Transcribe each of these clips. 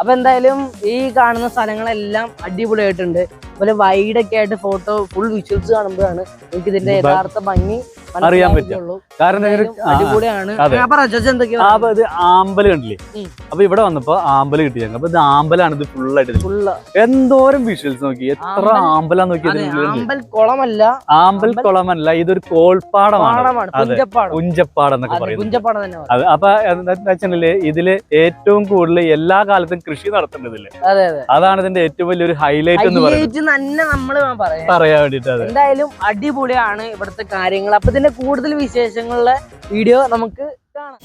അപ്പൊ എന്തായാലും ഈ കാണുന്ന സ്ഥലങ്ങളെല്ലാം അടിപൊളിയായിട്ടുണ്ട്. അതുപോലെ വൈഡൊക്കെ ആയിട്ട് ഫോട്ടോ ഫുൾ വിഷ്വൽസ് കാണുമ്പോഴാണ് എനിക്ക് ഇതിന്റെ യഥാർത്ഥ ഭംഗി അറിയാൻ പറ്റും ആമ്പല കാരണം അപ്പൊ ഇത് ആമ്പൽ കണ്ടില്ലേ. അപ്പൊ ഇവിടെ വന്നപ്പോ ആമ്പൽ കിട്ടി ഞങ്ങൾ അപ്പൊ ഇത് ആമ്പലാണ് ഇത് ഫുള്ളായിട്ട് ഫുള്ള്. എന്തോരം വിഷ്വൽസ് നോക്കി. എത്ര ആമ്പല ആമ്പലാ നോക്കി കുളമല്ല. ആമ്പൽ കുളമല്ല ഇതൊരു കോൾപ്പാടമാണ്. കുഞ്ചപ്പാടം എന്നൊക്കെ പറയും. അത് അപ്പൊ എന്താ ഇതിൽ ഏറ്റവും കൂടുതൽ എല്ലാ കാലത്തും കൃഷി നടത്തേണ്ടതില്ലേ അതെ അതെ. അതാണ് ഇതിന്റെ ഏറ്റവും വലിയൊരു ഹൈലൈറ്റ് എന്ന് പറയുന്നത്. പറയാൻ വേണ്ടിട്ട് എന്തായാലും അടിപൊളിയാണ് ഇവിടുത്തെ കാര്യങ്ങൾ അപ്പൊ ഇതിന്റെ കൂടുതൽ വിശേഷങ്ങളുടെ വീഡിയോ നമുക്ക് കാണാം.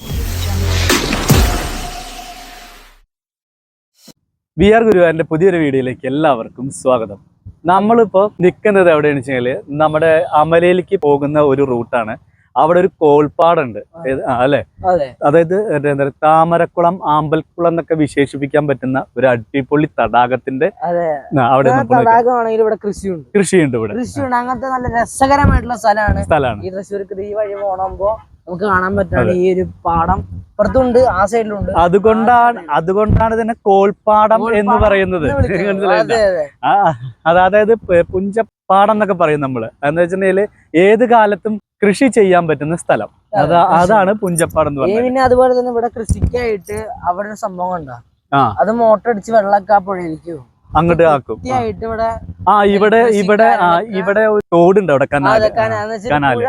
ബി ആർ ഗുരുവായൂരിന്റെ പുതിയൊരു വീഡിയോയിലേക്ക് എല്ലാവർക്കും സ്വാഗതം. നമ്മളിപ്പോ നിൽക്കുന്നത് എവിടെയാണെന്ന് വെച്ചാൽ നമ്മുടെ അമലയിലേക്ക് പോകുന്ന ഒരു റൂട്ടാണ്. അവിടെ ഒരു കോൾപ്പാടുണ്ട്. അല്ലെ? അതായത് എന്താ താമരക്കുളം ആമ്പൽക്കുളം എന്നൊക്കെ വിശേഷിപ്പിക്കാൻ പറ്റുന്ന ഒരു അടിപൊളി തടാകത്തിന്റെ അവിടെ തടാകമാണെങ്കിൽ ഇവിടെ കൃഷിയുണ്ട്. കൃഷിയുണ്ട് ഇവിടെ. കൃഷിയുണ്ട്. അങ്ങനത്തെ നല്ല രസകരമായിട്ടുള്ള സ്ഥലമാണ്. സ്ഥലമാണ്. ഈ തൃശ്ശൂർക്ക് ഈ വഴി പോണമ്പോ നമുക്ക് കാണാൻ പറ്റാണ് ഈ ഒരു പാടം ഇപ്പുറത്തുണ്ട് ആ സൈഡിലുണ്ട്. അതുകൊണ്ടാണ് അതുകൊണ്ടാണ് ഇതിനെ കോൾപാടം എന്ന് പറയുന്നത്. അതായത് പുഞ്ചപ്പാടം എന്നൊക്കെ പറയും നമ്മൾ. എന്ന് വെച്ചിട്ടുണ്ടെങ്കിൽ ഏത് കാലത്തും കൃഷി ചെയ്യാൻ പറ്റുന്ന സ്ഥലം. അതാ അതാണ് പുഞ്ചപ്പാടം എന്ന് പറയുന്നത് പിന്നെ അതുപോലെ തന്നെ ഇവിടെ കൃഷിക്കായിട്ട് അവിടെ ഒരു സംഭവം ഉണ്ടോ അത് മോട്ടർ അടിച്ച് വെള്ളമൊക്കെ ആ പുഴയിലേക്കോ അങ്ങോട്ട് ആക്കും. ആ ഇവിടെ ഇവിടെ ആ ഇവിടെ ഒരു തോടുണ്ട് അവിടെ കനാല് കനാല്.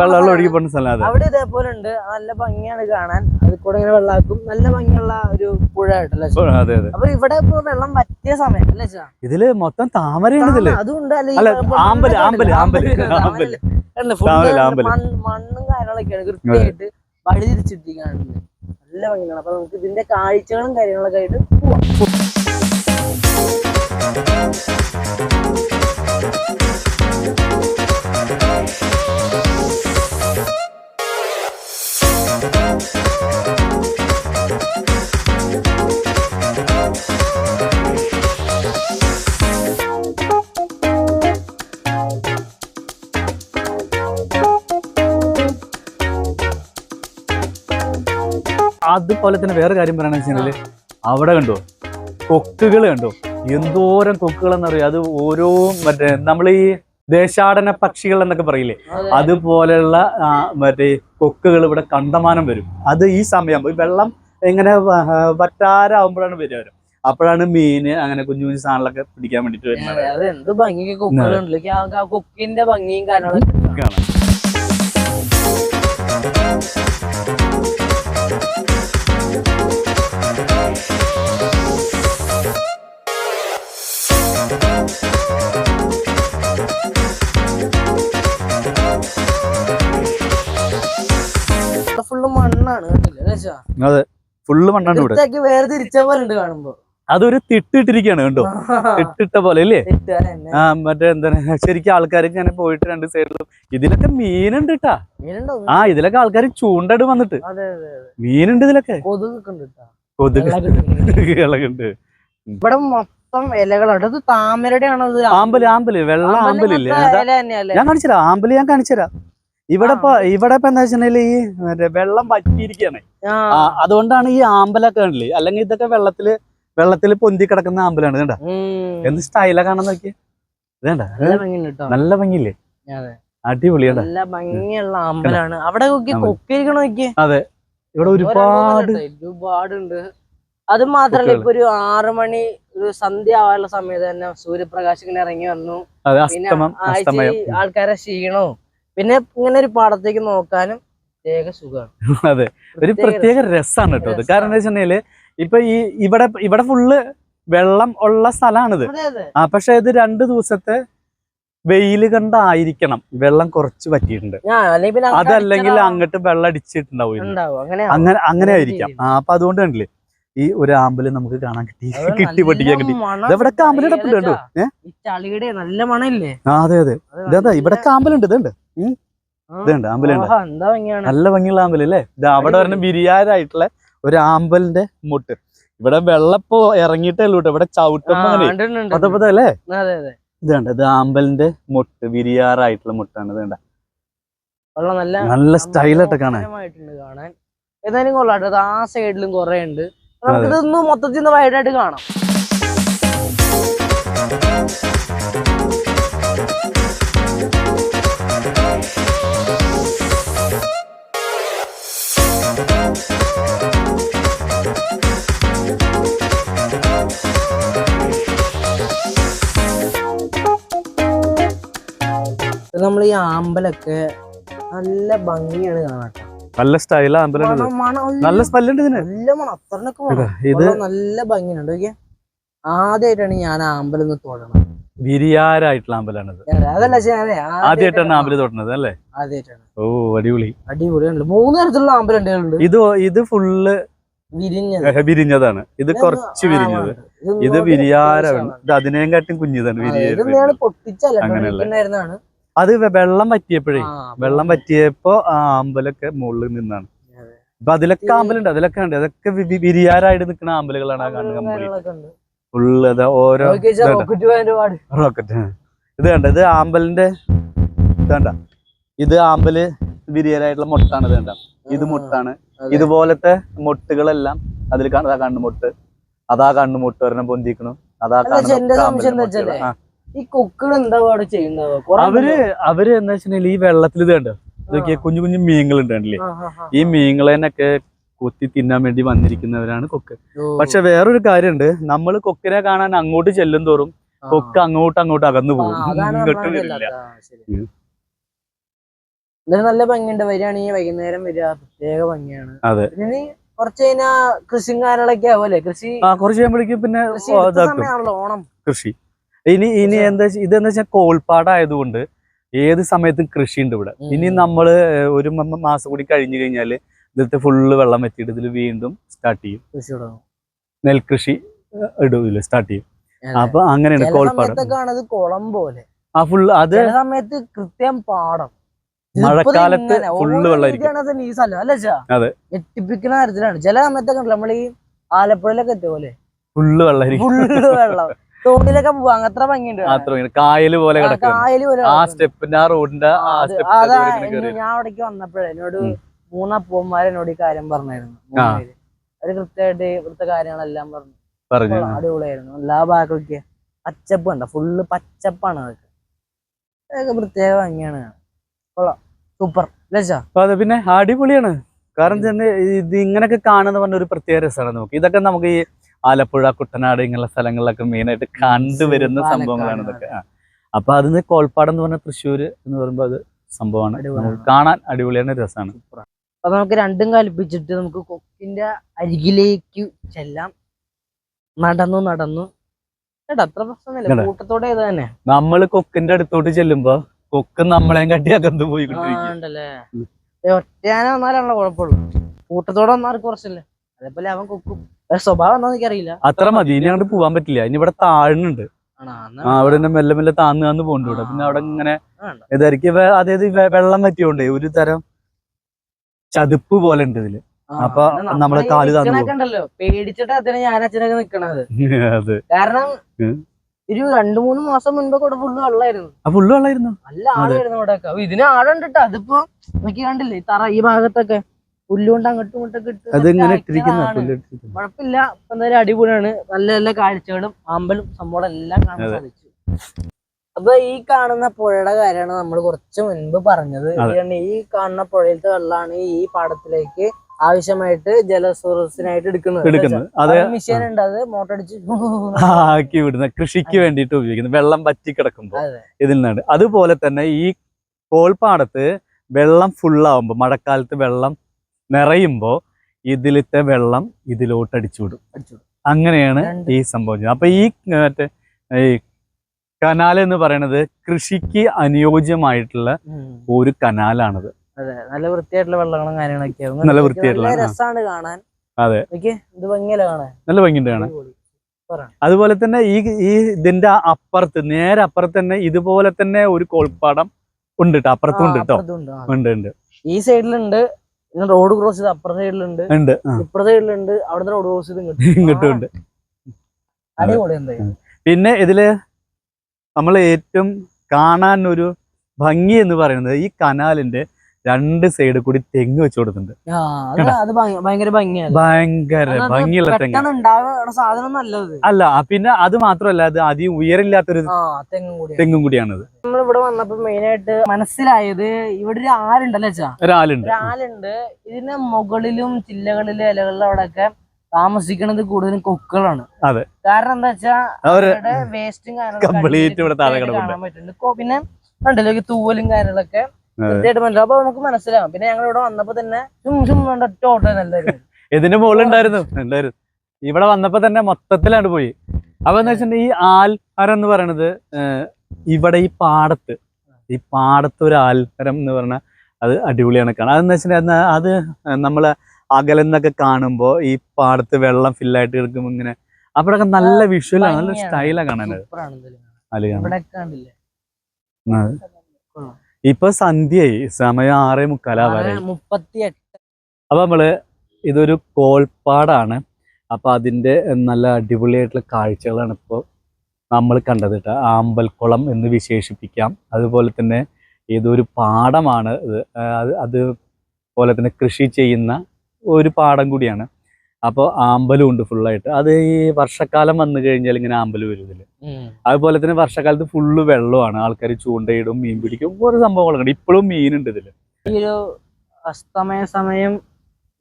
വെള്ളം ഒഴുകി പോകുന്ന സ്ഥലം അത്. അവിടെ ഇതേപോലെ ഉണ്ട്. നല്ല ഭംഗിയാണ് കാണാൻ. അത് കൂടെ ഇങ്ങനെ വെള്ളാക്കും നല്ല ഭംഗിയുള്ള ഒരു പുഴ ആയിട്ടല്ലേ അതെ അതെ. അപ്പൊ ഇവിടെ ഇപ്പൊ വെള്ളം പറ്റിയ സമയം അല്ലേ ഇതിൽ മൊത്തം താമരയാണ് ഇതിൽ. അതുണ്ട്. അല്ല ആമ്പൽ, ആമ്പൽ, ആമ്പൽ, ആമ്പൽ. മണ്ണ്- കാര്യങ്ങളൊക്കെയാണ് കൃത്യമായിട്ട് വഴി നല്ല ഭംഗിയാണ്. അപ്പൊ നമുക്ക് ഇതിന്റെ കാഴ്ചകളും കാര്യങ്ങളൊക്കെ ആയിട്ട് പോവാം. അതുപോലെ തന്നെ വേറെ കാര്യം പറയണെന്ന് വെച്ചാൽ അവിടെ കണ്ടോ? കൊക്കുകൾ കണ്ടോ? എന്തോരം കൊക്കുകളെന്നറിയോ? അത് ഓരോ മറ്റേ നമ്മൾ ഈ ദേശാടന പക്ഷികൾ എന്നൊക്കെ പറയില്ലേ? അതുപോലെയുള്ള മറ്റേ കൊക്കുകൾ ഇവിടെ കണ്ടമാനം വരും. അത് ഈ സമയം ഈ വെള്ളം എങ്ങനെ വറ്റാരാകുമ്പോഴാണ് വരിക വരും. അപ്പോഴാണ് മീന് അങ്ങനെ കുഞ്ഞു കുഞ്ഞു സാധനങ്ങളൊക്കെ പിടിക്കാൻ വേണ്ടിട്ട് വരുന്നത്. അതെന്ത് ഭംഗി ആ കൊക്കിന്റെ ഭംഗിയും കാര്യങ്ങളൊക്കെ കാണാം അതെ ഫുള്ള് മണ്ണാണ് ഇവിടെ വേറെ തിരിച്ച പോലെ ഉണ്ട് കാണുമ്പോ. അതൊരു തിട്ടിട്ടിരിക്കുകയാണ് കണ്ടോ? തിട്ടിട്ട പോലെ അല്ലേ. ആ മറ്റേ എന്താണ് ശരിക്കും ആൾക്കാർക്ക് ഇങ്ങനെ പോയിട്ട് രണ്ട് സൈഡിലും ഇതിലൊക്കെ മീനുണ്ട് കേട്ടാ ആ ഇതിലൊക്കെ ആൾക്കാർ ചൂണ്ടട് വന്നിട്ട്. മീനുണ്ട് ഇതിലൊക്കെ. കൊതുക്. ഇളകുണ്ട് ഇവിടെ മൊത്തം ഇലകളുണ്ട് അത് താമരയുടെ ആണോ ആമ്പൽ ആമ്പൽ. വെള്ള ആമ്പലില്ലേ? ഞാൻ കാണിച്ചുതരാം. ആമ്പൽ ഞാൻ കാണിച്ചുതരാം. ഇവിടെ ഇപ്പൊ ഇവിടെ ഇപ്പൊ എന്താ വെച്ചിട്ടുണ്ടെങ്കിൽ ഈ മറ്റേ വെള്ളം പറ്റിയിരിക്കുകയാണ് അതുകൊണ്ടാണ് ഈ ആമ്പലൊക്കെ കണ്ടില്ലേ? അല്ലെങ്കിൽ ഇതൊക്കെ വെള്ളത്തിൽ വെള്ളത്തിൽ പൊന്തി കിടക്കുന്ന ആമ്പലാണ് കണ്ട. എന്ത് സ്റ്റൈലാ കാണാൻ നോക്കിയേ? ഇതേണ്ട. നല്ല ഭംഗിയില്ലേ? അതെ. അടിപൊളിയാണ് നല്ല ഭംഗിയുള്ള ആമ്പലാണ്. അവിടെ നോക്കി നോക്കി ഇവിടെ ഒരുപാട് ഒരുപാടുണ്ട്. അത് മാത്രല്ല ഇപ്പൊ ഒരു ആറു മണി ഒരു സന്ധ്യ ആവാനുള്ള സമയത്ത് തന്നെ സൂര്യപ്രകാശം ഇങ്ങനെ ഇറങ്ങി വന്നു. അതെ പിന്നെ ആൾക്കാരെ ക്ഷീണവും പിന്നെ ഇങ്ങനെ ഒരു പാടത്തേക്ക് നോക്കാനും പ്രത്യേക സുഖമാണ്. അതെ. ഒരു പ്രത്യേക രസമാണ് കേട്ടോ അത്. കാരണം എന്താ വെച്ചാൽ ഇപ്പൊ ഈ ഇവിടെ ഇവിടെ ഫുള്ള് വെള്ളം ഉള്ള സ്ഥലമാണിത് ആ പക്ഷെ ഇത് രണ്ട് ദിവസത്തെ വെയിൽ കണ്ടായിരിക്കണം. വെള്ളം കുറച്ച് പറ്റിയിട്ടുണ്ട് അതല്ലെങ്കിൽ അങ്ങോട്ട് വെള്ളം അടിച്ചിട്ടുണ്ടാവും. അങ്ങനെ അങ്ങനെ ആയിരിക്കാം. ആ അപ്പൊ അതുകൊണ്ട് കണ്ടില്ലേ ഈ ഒരു ആമ്പൽ നമുക്ക് കാണാൻ കിട്ടി. കിട്ടി പൊട്ടിക്കാൻ കിട്ടി. ഇവിടെ ഇതെവിടെ ആമ്പൽ കിടപ്പുണ്ട് കേട്ടോ? ഏഹ് നല്ല മണല്ലേ ആ അതെ അതെ. അത് ഇതാ ഇവിടെ ആമ്പലുണ്ട് ഇതുണ്ട്. ഇതുണ്ട് ആമ്പലുണ്ട്. നല്ല ഭംഗിയുള്ള ആമ്പൽ അല്ലേ? ഇത് അവിടെ വരുന്ന ബിരിയാരായിട്ടുള്ള ഒരു ആമ്പലിന്റെ മുട്ട്. ഇവിടെ വെള്ളപ്പോ ഇറങ്ങിയിട്ടേ ഉള്ളൂ ഇവിടെ ചവിട്ടുമ്പോ അങ്ങനെ ഉണ്ട്, ഉണ്ട്, ഉണ്ട്. പത പത അല്ലേ? അതെ ഇത് ആമ്പലിന്റെ മുട്ട് ബിരിയാറായിട്ടുള്ള മുട്ടാണ് ഇതുണ്ട് നല്ല നല്ല സ്റ്റൈലായിട്ട് കാണാൻ. ഏതായാലും കൊള്ളാട്ടോ ആ സൈഡിലും കൊറേ ഉണ്ട്. നമുക്കിതൊന്ന് മൊത്തത്തിൽ ഒന്ന് വൈഡായിട്ട് കാണാം. ഈ ആമ്പലൊക്കെ നല്ല ഭംഗിയാണ് കാണാൻ നല്ല മണം അയ്യോ. നല്ല സ്മെല്ലുണ്ട് ഇതിന്. നല്ല മണം അത്രനൊക്കെ ഇത് നല്ല ഭംഗിയുണ്ട് ആദ്യമായിട്ടാണ് ഞാൻ അമ്പലം തൊടണം വിരിയാരായിട്ടുള്ള അമ്പലമാണിത് അതല്ല ആദ്യമായിട്ടാണ് അമ്പലം തൊട്ടണത് അല്ലേ? ആദ്യമായിട്ടാണ് ഓ അടിപൊളി. അടിപൊളിയാണല്ലോ മൂന്ന് തരത്തിലുള്ള അമ്പലം ഇത് ഇത് ഫുള്ള് വിരിഞ്ഞത്. വിരിഞ്ഞതാണ്. ഇത് കുറച്ച് വിരിഞ്ഞത്. ഇത് വിരിയാരാണ് ഇത് അതിനേം കാട്ടും കുഞ്ഞിതാണ് വിരിയ അങ്ങനെയല്ല. അത് വെള്ളം പറ്റിയപ്പോഴേ വെള്ളം പറ്റിയപ്പോ ആ അമ്പലൊക്കെ മുകളിൽ നിന്നാണ്. അപ്പൊ അതിലൊക്കെ അമ്പലുണ്ട് അതിലൊക്കെ ഉണ്ട്. അതൊക്കെ വിരിയാരായിട്ട് നിൽക്കുന്ന അമ്പലുകളാണ് ആ കാണുന്നത് കമ്പനി ഫുള്ള് അതാ ഓരോ ഇതുണ്ട്. റോക്കറ്റ് ഇത് കണ്ട? ഇത് ആമ്പലിന്റെ ഇത് കണ്ട? ഇത് ആമ്പൽ വിരിയലായിട്ടുള്ള മൊട്ടാണ് ഇത് കണ്ട? ഇത് മൊട്ടാണ്. ഇതുപോലത്തെ മുട്ടുകളെല്ലാം അതിൽ കാണുന്ന കണ്ണു മുട്ട് അതാ കണ്ണു മൊട്ട് ഒരെണ്ണം പൊന്തിക്കണം. അതാ കാണുന്ന ഈ കുക്കുകൾ എന്താ അവിടെ ചെയ്യുന്നത്? അവർ അവർ എന്താ വെച്ചിട്ടുണ്ടെങ്കിൽ ഈ വെള്ളത്തിൽ ഇത് കണ്ടോ? ഇതൊക്കെ കുഞ്ഞു കുഞ്ഞു മീനുകൾ ഉണ്ടല്ലേ. ഈ മീങ്ങളെന്നൊക്കെ കൊത്തി തിന്നാൻ വേണ്ടി വന്നിരിക്കുന്നവരാണ് കൊക്ക്. പക്ഷെ വേറൊരു കാര്യമുണ്ട്. നമ്മൾ കൊക്കിനെ കാണാൻ അങ്ങോട്ട് ചെല്ലും തോറും. കൊക്ക് അങ്ങോട്ട് അങ്ങോട്ട് അകന്നു പോകും. ഇങ്ങോട്ട് വരില്ല നല്ല ഭംഗിയുണ്ട്. വരികയാണെങ്കിൽ വൈകുന്നേരം വരിക. പ്രത്യേക ഭംഗിയാണ്. അതെ. കുറച്ച് കഴിഞ്ഞാൽ കൃഷിയും കാര്യങ്ങളൊക്കെ ആവുമല്ലേ? കൃഷി കുറച്ച് കഴിയുമ്പോഴേക്കും പിന്നെ ഓണം. കൃഷി. ഇനി ഇനി എന്താ ഇതെന്താ വെച്ചാൽ കോൾപ്പാടായതുകൊണ്ട് ഏത് സമയത്തും കൃഷി ഉണ്ട് ഇവിടെ ഇനി നമ്മൾ ഒരു മാസം കൂടി കഴിഞ്ഞു കഴിഞ്ഞാൽ ഇതിലത്തെ ഫുള്ള് വെള്ളം വെച്ചിട്ട് ഇതിൽ വീണ്ടും സ്റ്റാർട്ട് ചെയ്യും. നെൽകൃഷി ഇടൂല സ്റ്റാർട്ട് ചെയ്യും. അപ്പൊ അങ്ങനെയാണ് കോൾപ്പാട്. കുളം പോലെ. ആ ഫുള്ള് അത് സമയത്ത് കൃത്യം പാടം. മഴക്കാലത്ത് ഫുള്ള് വെള്ളമായിരിക്കും. ഈ സ്ഥലം അല്ലേ അതെ. ഞെട്ടിപ്പിക്കുന്ന കാര്യത്തിലാണ്. ചില സമയത്തൊക്കെ നമ്മൾ ഈ ആലപ്പുഴയിലൊക്കെ എത്തിയ പോലെ. ഫുള്ള് വെള്ളം ഫുള്ള് വെള്ളം. തോണിലൊക്കെ പോവാ. അത്ര ഭംഗിയുണ്ട്. അത്ര കായൽ പോലെ കിടക്കും ആ സ്റ്റെപ്പിന്റെ ആ റോഡിന്റെ അതാ ഞാൻ അവിടേക്ക് വന്നപ്പോഴേ എന്നോട് എന്നോട് ഈ കാര്യം പറഞ്ഞായിരുന്നു. അവർ കൃത്യമായിട്ട് ഇവിടുത്തെ കാര്യങ്ങളെല്ലാം പറഞ്ഞു. പറഞ്ഞു. അടിപൊളിയായിരുന്നു. എല്ലാ ഭാഗമൊക്കെ പച്ചപ്പ് കണ്ട? ഫുള്ള് പച്ചപ്പാണ് അതൊക്കെ. അതൊക്കെ പ്രത്യേക ഭംഗിയാണ്. കൊള്ളാം. സൂപ്പർ. അതെ പിന്നെ അടിപൊളിയാണ്. കാരണം തന്നെ ഇത് ഇങ്ങനെയൊക്കെ കാണുന്ന പറഞ്ഞ ഒരു പ്രത്യേക രസമാണ് നമുക്ക്. ഇതൊക്കെ നമുക്ക് ഈ ആലപ്പുഴ കുട്ടനാട് ഇങ്ങനെയുള്ള സ്ഥലങ്ങളിലൊക്കെ മെയിനായിട്ട് കണ്ടുവരുന്ന സംഭവങ്ങളാണ് ഇതൊക്കെ. അപ്പൊ അതിന് കോൾപ്പാടം എന്ന് പറഞ്ഞ തൃശ്ശൂര് എന്ന് പറയുമ്പോൾ അത് സംഭവമാണ്. കാണാൻ അടിപൊളിയാണ് രസമാണ് അപ്പൊ നമുക്ക് രണ്ടും കൽപ്പിച്ചിട്ട് നമുക്ക് കൊക്കിന്റെ അരികിലേക്ക് ചെല്ലാം. നടന്നു നടന്നു. കേട്ടോ അത്ര പ്രശ്നമില്ല കേട്ടോ. കൂട്ടത്തോടെ ഇത് തന്നെ. നമ്മൾ കൊക്കിന്റെ അടുത്തോട്ട് ചെല്ലുമ്പോ കൊക്ക് നമ്മളെയും കട്ടി അകന്ന് പോയി ഒറ്റയാനെ കൊണ്ടിരിക്കും ഉണ്ടല്ലേ? ഒറ്റയാന വന്നാലാണല്ലോ കുഴപ്പമുള്ളൂ. കൂട്ടത്തോടെ വന്നാൽ കുറച്ചല്ലേ. അതേപോലെ അവൻ കൊക്കും. സ്വഭാവം എന്താ എനിക്കറിയില്ല. അത്ര മതി. ഇനി അങ്ങോട്ട് പോവാൻ പറ്റില്ല. ഇനി ഇവിടെ താഴ്ന്നുണ്ട്. ആ അവിടെ തന്നെ മെല്ലെ മെല്ലെ താന്ന് താന്ന് ഇവിടെ. പിന്നെ അവിടെ ഇങ്ങനെ. ഇതായിരിക്കും. അതായത് വെള്ളം പറ്റിയോണ്ടേ ഒരു തരം ചതുപ്പ് പോലെ ഉണ്ട് ഇതിൽ. അപ്പൊ നമ്മളെ കാൽ താന്ന് നിക്കണൊക്കെ പേടിച്ചിട്ട് അതിന് ഞാൻ അച്ഛനൊക്കെ നിക്കണത്. അതെ. കാരണം. ഒരു രണ്ടു മൂന്ന് മാസം മുൻപ് ഇവിടെ ഫുള്ള് വെള്ളമായിരുന്നു ആ ഫുള്ള് വെള്ളമായിരുന്നു നല്ല ആളായിരുന്നു അവിടെ ഇതിന് ആളുണ്ട് അതിപ്പോ നോക്കി കണ്ടില്ലേ? തറ ഈ ഭാഗത്തൊക്കെ. പുല്ലുകൊണ്ട് അങ്ങോട്ടും ഇങ്ങോട്ടും ഇട്ട് ഇട്ടിരിക്കുന്ന. കുഴപ്പമില്ല. ഇപ്പൊ എന്തായാലും അടിപൊളിയാണ്. നല്ല നല്ല കാഴ്ചകളും അമ്പലും സംഭവം എല്ലാം കാണാൻ സാധിച്ചു. അപ്പൊ ഈ കാണുന്ന പുഴയുടെ കാര്യമാണ് നമ്മൾ കുറച്ച് മുൻപ് പറഞ്ഞത്. ഈ കാണുന്ന പുഴയിലത്തെ വെള്ളമാണ് ഈ പാടത്തിലേക്ക് ആവശ്യമായിട്ട് ജലസ്രോതസ്സിനായിട്ട് എടുക്കുന്നത്. മെഷീൻ ഉണ്ട്. അത് മോട്ടടിച്ച് ആക്കി വിടുന്ന. കൃഷിക്ക് വേണ്ടിയിട്ട് ഉപയോഗിക്കുന്നത്. വെള്ളം വറ്റി കിടക്കുമ്പോൾ ഇതിൽ നിന്നാണ്. അതുപോലെ തന്നെ ഈ കോൾപ്പാടത്ത് വെള്ളം ഫുള്ളാവുമ്പോ മഴക്കാലത്ത് വെള്ളം നിറയുമ്പോ ഇതിലത്തെ വെള്ളം ഇതിലോട്ട് അടിച്ചു വിടും അങ്ങനെയാണ് ഈ സംഭവം. അപ്പൊ ഈ മറ്റേ ഈ കനാൽ എന്ന് പറയുന്നത് കൃഷിക്ക് അനുയോജ്യമായിട്ടുള്ള ഒരു കനാലാണത്. അതെ നല്ല വൃത്തിയായിട്ടുള്ള വെള്ളങ്ങളും കാര്യങ്ങളൊക്കെ. നല്ല വൃത്തിയായിട്ടുള്ള. രസമാണ് കാണാൻ. അതെ. ഇത് നല്ല ഭംഗിയുണ്ട് കാണാൻ. അതുപോലെ തന്നെ ഈ ഈ ഇതിന്റെ അപ്പുറത്ത് നേരെ അപ്പുറത്ത് തന്നെ ഇതുപോലെ തന്നെ ഒരു കോൾപ്പാടം ഉണ്ട് കേട്ടോ അപ്പുറത്തും ഉണ്ട് കേട്ടോ ഉണ്ട് ഉണ്ട്. ഈ സൈഡിലുണ്ട് പിന്നെ റോഡ് ക്രോസ് ചെയ്ത് അപ്പുറത്തെ സൈഡിലുണ്ട്. ഉണ്ട് ആ, ഇപ്പുറ സൈഡിലുണ്ട്. അവിടുത്തെ റോഡ് ക്രോസ് ചെയ്ത് ഇങ്ങോട്ട്. ഇങ്ങോട്ടും ഉണ്ട്. ആ, അടിപൊളി എന്തായാലും പിന്നെ ഇതിൽ നമ്മൾ ഏറ്റവും കാണാൻ ഒരു ഭംഗി എന്ന് പറയുന്നത് ഈ കനാലിന്റെ രണ്ട് സൈഡ് കൂടി തെങ്ങ് വെച്ച് കൊടുത്തിട്ടുണ്ട്. ആ, അത് അത് ഭയങ്കര ഭംഗിയാണ്. ഭയങ്കര അതായത് ഭംഗിയുള്ള തെങ്ങ്. അല്ല പിന്നെ അത് മാത്രമല്ല അത് അധികം ഉയരില്ലാത്തൊരു ആ തെങ്ങും കൂടിയാണ്. തെങ്ങും കൂടിയാണത്. നമ്മൾ ഇവിടെ വന്നപ്പോ മെയിൻ ആയിട്ട് മനസ്സിലായത് ഇവിടെ ഒരു ആലുണ്ടല്ലേ ഒരാളുണ്ട് ഒരാളുണ്ട് ഇതിന്റെ ആലുണ്ട് ഇതിന് മുകളിലും ചില്ലകളിലും ഇലകളിലും അവിടെയൊക്കെ താമസിക്കുന്നത് കൂടുതലും കൊക്കുകളാണ്. അതെ. കാരണം എന്താ വെച്ചാൽ അവർ അവരുടെ വേസ്റ്റും കാര്യങ്ങളും ഇവിടെ താഴെ കിടപ്പുണ്ട്. കാണാൻ പിന്നെ ഉണ്ടല്ലോ തൂവലും കാര്യങ്ങളൊക്കെ. കൃത്യമായിട്ട് അപ്പൊ നമുക്ക് മനസ്സിലാവും. പിന്നെ ഞങ്ങൾ ഇവിടെ വന്നപ്പോ തന്നെ ഒറ്റ ഓട്ടോ ഇതിന്റെ മുകളിൽ ഉണ്ടായിരുന്നു. ഉണ്ടായിരുന്നു. ഇവിടെ വന്നപ്പോ തന്നെ മൊത്തത്തിലാണ് പോയി. അപ്പൊ എന്താ വെച്ചിട്ടുണ്ടെങ്കിൽ ഈ ആൽമരം എന്ന് പറയണത് ഇവിടെ ഈ പാടത്ത് ഈ പാടത്ത് ഒരു ആൽമരം എന്ന് പറഞ്ഞാൽ അത് അടിപൊളിയാണ് കാണാൻ. അതെന്ന് വെച്ചിട്ടുണ്ടെങ്കിൽ അത് നമ്മൾ അകലെന്നൊക്കെ കാണുമ്പോൾ ഈ പാടത്ത് വെള്ളം ഫില്ലായിട്ട് കിടക്കുമ്പോൾ ഇങ്ങനെ അപ്പോഴൊക്കെ നല്ല വിഷ്വലാണ് നല്ല. സ്റ്റൈലാണ് കാണാനത് ഇപ്പൊ സന്ധ്യയായി. സമയം ആറേ മുക്കാലാ വരെ. മുപ്പത്തി എട്ട് അപ്പൊ നമ്മൾ ഇതൊരു കോൾപ്പാടാണ്. അപ്പൊ അതിന്റെ നല്ല അടിപൊളിയായിട്ടുള്ള കാഴ്ചകളാണ് ഇപ്പോൾ നമ്മൾ കണ്ടത് കേട്ടോ. ആമ്പൽക്കുളം എന്ന് വിശേഷിപ്പിക്കാം. അതുപോലെ തന്നെ ഇതൊരു പാടമാണ് അത് അതുപോലെ തന്നെ കൃഷി ചെയ്യുന്ന ഒരു പാടം കൂടിയാണ്. അപ്പോൾ ആമ്പലും ഉണ്ട് ഫുള്ളായിട്ട് അത് ഈ വർഷക്കാലം വന്നു കഴിഞ്ഞാൽ ഇങ്ങനെ ആമ്പൽ വരും ഇതിൽ അതുപോലെ തന്നെ വർഷക്കാലത്ത് ഫുള്ള് വെള്ളമാണ്. ആൾക്കാർ ചൂണ്ടയിടും മീൻ പിടിക്കും ഓരോ സംഭവങ്ങളൊക്കെ ഇപ്പോഴും മീനുണ്ട് ഇതിൽ. ഈ ഒരു അസ്തമയ സമയം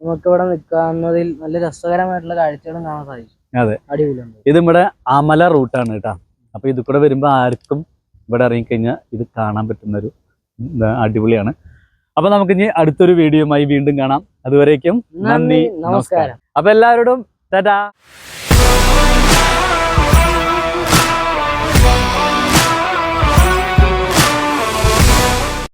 നമുക്ക് ഇവിടെ നിൽക്കാവുന്നതിൽ നല്ല രസകരമായിട്ടുള്ള കാഴ്ചകളും കാണാൻ സാധിക്കും. അതെ. അടിപൊളിയുണ്ട്. ഇത് ഇവിടെ അമല റൂട്ടാണ് കേട്ടോ. അപ്പൊ ഇത് കൂടെ വരുമ്പോൾ ആർക്കും ഇവിടെ ഇറങ്ങിക്കഴിഞ്ഞാൽ ഇത് കാണാൻ പറ്റുന്ന ഒരു അടിപൊളിയാണ്. അപ്പൊ നമുക്ക് ഇനി അടുത്തൊരു വീഡിയോയുമായി വീണ്ടും കാണാം. അതുവരേക്കും നന്ദി നമസ്കാരം. അപ്പൊ എല്ലാവരോടും ടാറ്റാ.